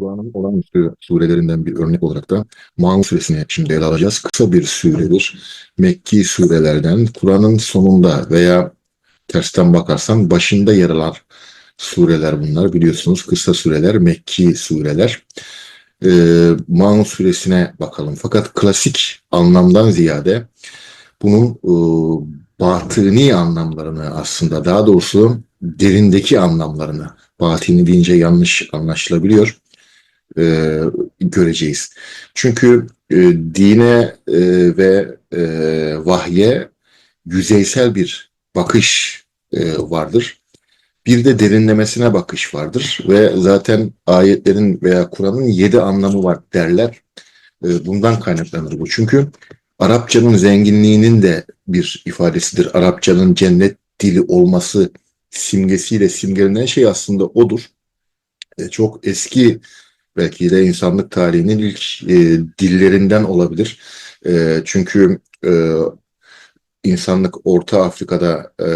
Kur'an'ın olağanüstü surelerinden bir örnek olarak da Maun suresini şimdi ele alacağız. Kısa bir suredir. Mekki surelerden Kur'an'ın sonunda veya tersten bakarsan başında yer alan sureler bunlar. Biliyorsunuz kısa sureler, Mekki sureler. Ee, Maun suresine bakalım. Fakat klasik anlamdan ziyade bunun e, batıni anlamlarını aslında daha doğrusu derindeki anlamlarını batini deyince yanlış anlaşılabiliyor e, göreceğiz. Çünkü e, dine e, ve e, vahye yüzeysel bir bakış e, vardır. Bir de derinlemesine bakış vardır ve zaten ayetlerin veya Kur'an'ın yedi anlamı var derler. E, bundan kaynaklanır bu. Çünkü Arapçanın zenginliğinin de bir ifadesidir. Arapçanın cennet dili olması simgesiyle simgelenen şey aslında odur. E, çok eski belki de insanlık tarihinin ilk e, dillerinden olabilir. E, çünkü e, insanlık Orta Afrika'da e,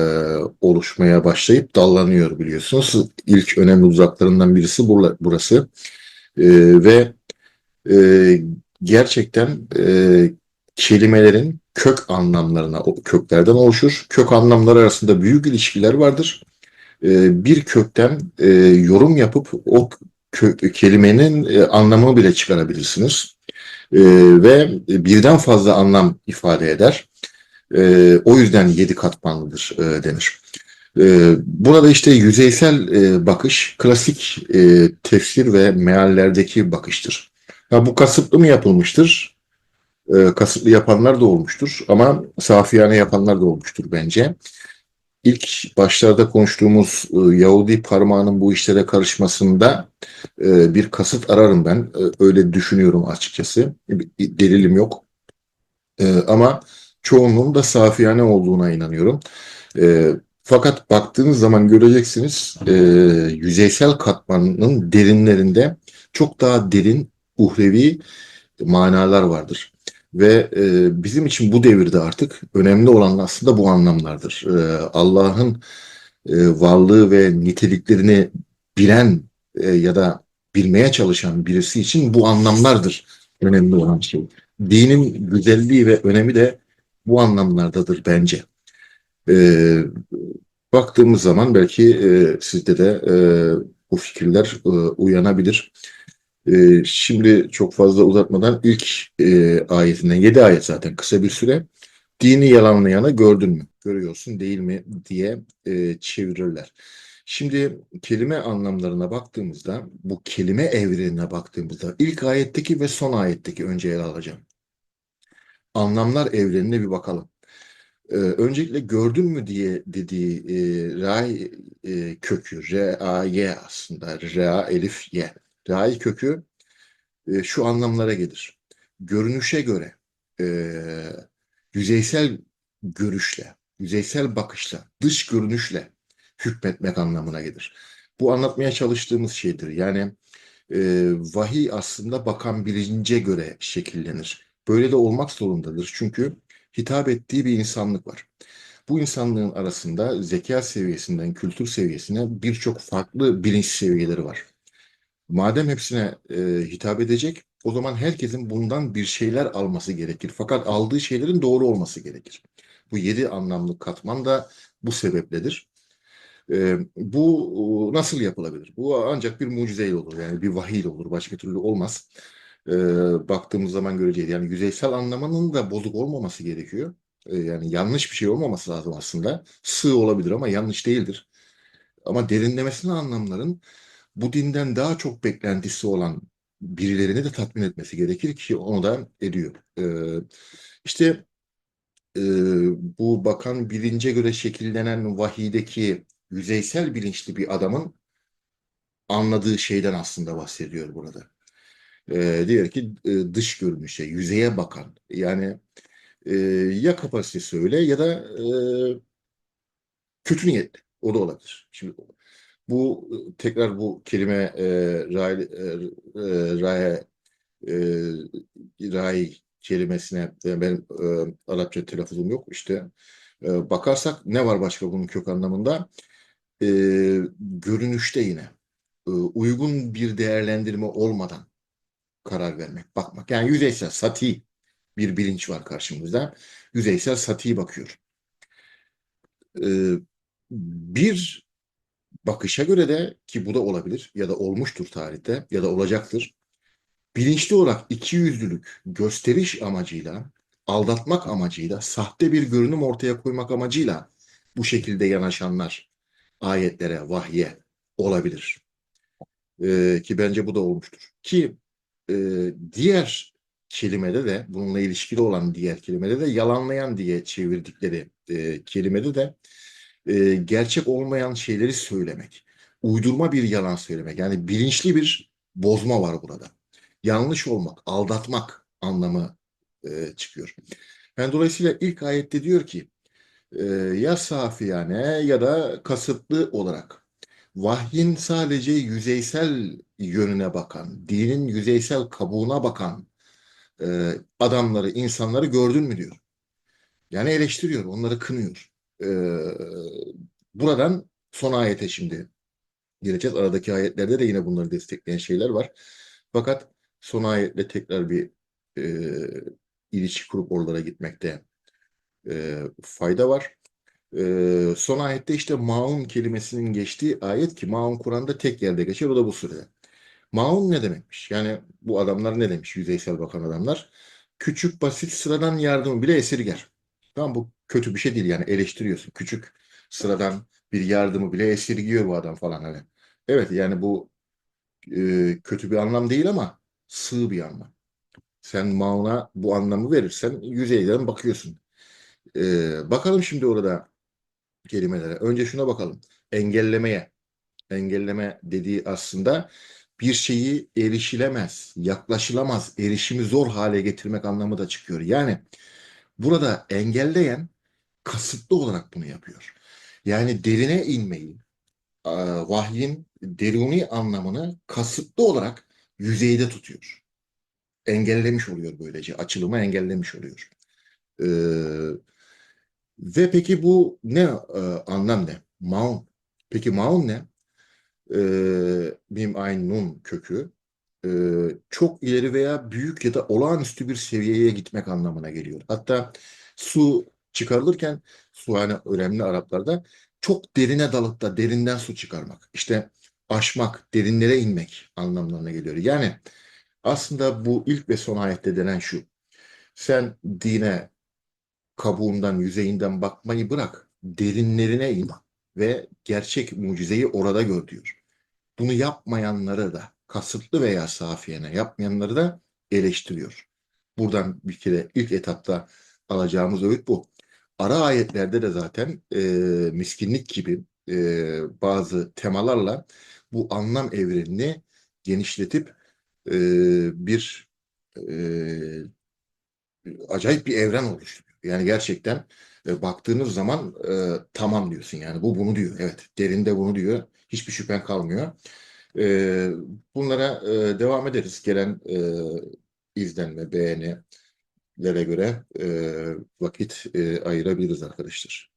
oluşmaya başlayıp dallanıyor biliyorsunuz. İlk önemli uzaklarından birisi burası. E, ve e, gerçekten e, kelimelerin kök anlamlarına, köklerden oluşur. Kök anlamları arasında büyük ilişkiler vardır. E, bir kökten e, yorum yapıp o kelimenin e, anlamını bile çıkarabilirsiniz. E, ve birden fazla anlam ifade eder. E, o yüzden yedi katmanlıdır e, denir. E, burada işte yüzeysel e, bakış klasik e, tefsir ve meallerdeki bakıştır. Ha, bu kasıtlı mı yapılmıştır? E, kasıtlı yapanlar da olmuştur ama safiyane yapanlar da olmuştur bence. İlk başlarda konuştuğumuz e, Yahudi parmağının bu işlere karışmasında e, bir kasıt ararım ben. E, öyle düşünüyorum açıkçası. Delilim yok. E, ama çoğunluğun da safiyane olduğuna inanıyorum. Fakat baktığınız zaman göreceksiniz yüzeysel katmanın derinlerinde çok daha derin uhrevi manalar vardır. Ve e, bizim için bu devirde artık önemli olan aslında bu anlamlardır. E, Allah'ın e, varlığı ve niteliklerini bilen e, ya da bilmeye çalışan birisi için bu anlamlardır önemli olan şey. Dinin güzelliği ve önemi de bu anlamlardadır bence. E, baktığımız zaman belki e, sizde de e, bu fikirler e, uyanabilir. E, şimdi çok fazla uzatmadan ilk e, ayetinden, yedi ayet zaten kısa bir süre. Dini yalanlayanı gördün mü? Görüyorsun değil mi? diye e, çevirirler. Şimdi kelime anlamlarına baktığımızda, bu kelime evrenine baktığımızda ilk ayetteki ve son ayetteki önce ele alacağım. Anlamlar evrenine bir bakalım. Ee, öncelikle gördün mü diye dediği e, ray e, kökü, R-A-Y aslında, R-A Ray kökü e, şu anlamlara gelir. Görünüşe göre, e, yüzeysel görüşle, yüzeysel bakışla, dış görünüşle hükmetmek anlamına gelir. Bu anlatmaya çalıştığımız şeydir. Yani e, vahiy aslında bakan bilince göre şekillenir. Böyle de olmak zorundadır. Çünkü hitap ettiği bir insanlık var. Bu insanlığın arasında zeka seviyesinden kültür seviyesine birçok farklı bilinç seviyeleri var. Madem hepsine e, hitap edecek, o zaman herkesin bundan bir şeyler alması gerekir. Fakat aldığı şeylerin doğru olması gerekir. Bu yedi anlamlı katman da bu sebepledir. E, bu nasıl yapılabilir? Bu ancak bir mucizeyle olur. Yani bir vahiy olur. Başka türlü olmaz. E, baktığımız zaman göreceğiz. Yani yüzeysel anlamanın da bozuk olmaması gerekiyor. E, yani yanlış bir şey olmaması lazım aslında. Sığ olabilir ama yanlış değildir. Ama derinlemesine anlamların bu dinden daha çok beklentisi olan birilerini de tatmin etmesi gerekir ki onu da ediyor. E, işte e, bu bakan bilince göre şekillenen vahiydeki yüzeysel bilinçli bir adamın anladığı şeyden aslında bahsediyor burada. E, diyor ki e, dış görünüşe, yüzeye bakan. Yani e, ya kapasitesi öyle ya da e, kötü niyetli. O da olabilir. Şimdi bu tekrar bu kelime e, ray, e, e, ray, e, ray kelimesine e, benim e, Arapça telaffuzum yok işte e, bakarsak ne var başka bunun kök anlamında e, görünüşte yine e, uygun bir değerlendirme olmadan karar vermek, bakmak. Yani yüzeysel, sati bir bilinç var karşımızda. Yüzeysel, sati bakıyor. E, bir bakışa göre de ki bu da olabilir ya da olmuştur tarihte ya da olacaktır. Bilinçli olarak ikiyüzlülük, gösteriş amacıyla, aldatmak amacıyla, sahte bir görünüm ortaya koymak amacıyla bu şekilde yanaşanlar ayetlere, vahye olabilir. Ee, ki bence bu da olmuştur. Ki e, diğer kelimede de bununla ilişkili olan diğer kelimede de yalanlayan diye çevirdikleri e, kelimede de e, gerçek olmayan şeyleri söylemek. Uydurma bir yalan söylemek. Yani bilinçli bir bozma var burada. Yanlış olmak, aldatmak anlamı e, çıkıyor. Yani dolayısıyla ilk ayette diyor ki e, ya safiyane ya da kasıtlı olarak vahyin sadece yüzeysel yönüne bakan, dinin yüzeysel kabuğuna bakan e, adamları, insanları gördün mü diyor. Yani eleştiriyor, onları kınıyor. E, buradan son ayete şimdi gireceğiz. Aradaki ayetlerde de yine bunları destekleyen şeyler var. Fakat son ayetle tekrar bir e, ilişki kurup oralara gitmekte e, fayda var. E, son ayette işte maun kelimesinin geçtiği ayet ki maun Kur'an'da tek yerde geçer o da bu surede. Maun ne demekmiş? Yani bu adamlar ne demiş yüzeysel bakan adamlar? Küçük, basit, sıradan yardımı bile esirger. Tamam bu kötü bir şey değil yani eleştiriyorsun. Küçük, sıradan bir yardımı bile esirgiyor bu adam falan hani. Evet yani bu e, kötü bir anlam değil ama sığ bir anlam. Sen mauna bu anlamı verirsen yüzeyden bakıyorsun. E, bakalım şimdi orada kelimelere. Önce şuna bakalım. Engellemeye. Engelleme dediği aslında bir şeyi erişilemez, yaklaşılamaz, erişimi zor hale getirmek anlamı da çıkıyor. Yani burada engelleyen kasıtlı olarak bunu yapıyor. Yani derine inmeyi, vahyin deruni anlamını kasıtlı olarak yüzeyde tutuyor. Engellemiş oluyor böylece. Açılımı engellemiş oluyor. Ee, ve peki bu ne e, anlam ne? Maun. Peki maun ne? Ee, mim ayn nun kökü e, çok ileri veya büyük ya da olağanüstü bir seviyeye gitmek anlamına geliyor. Hatta su çıkarılırken su hani önemli Araplarda çok derine dalıp da derinden su çıkarmak. İşte aşmak, derinlere inmek anlamlarına geliyor. Yani aslında bu ilk ve son ayette denen şu. Sen dine kabuğundan, yüzeyinden bakmayı bırak. Derinlerine in ve gerçek mucizeyi orada gör diyor. Bunu yapmayanları da kasıtlı veya safiyene yapmayanları da eleştiriyor. Buradan bir kere ilk etapta alacağımız öğüt bu. Ara ayetlerde de zaten e, miskinlik gibi e, bazı temalarla bu anlam evrenini genişletip e, bir e, acayip bir evren oluşturuyor. Yani gerçekten e, baktığınız zaman e, tamam diyorsun yani bu bunu diyor. Evet derinde bunu diyor. Hiçbir şüphen kalmıyor. E, bunlara e, devam ederiz. Gelen e, izlenme, beğenilere göre e, vakit e, ayırabiliriz arkadaşlar.